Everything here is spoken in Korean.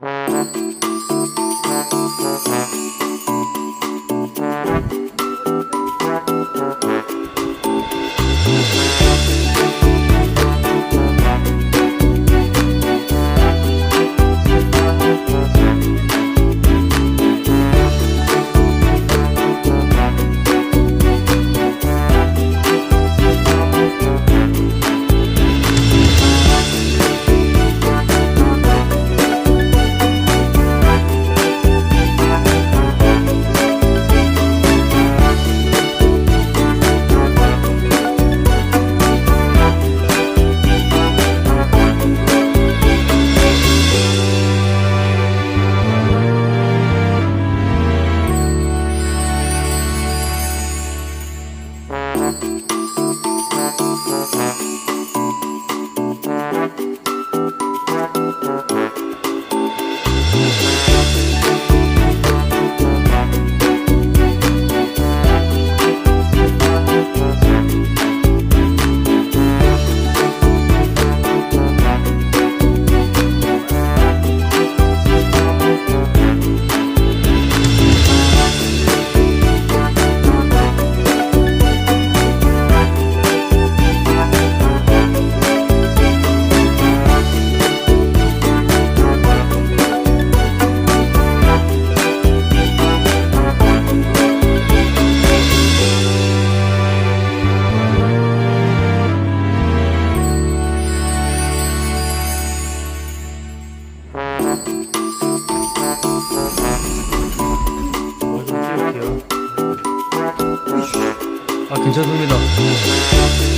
Thank you. Música 아 괜찮습니다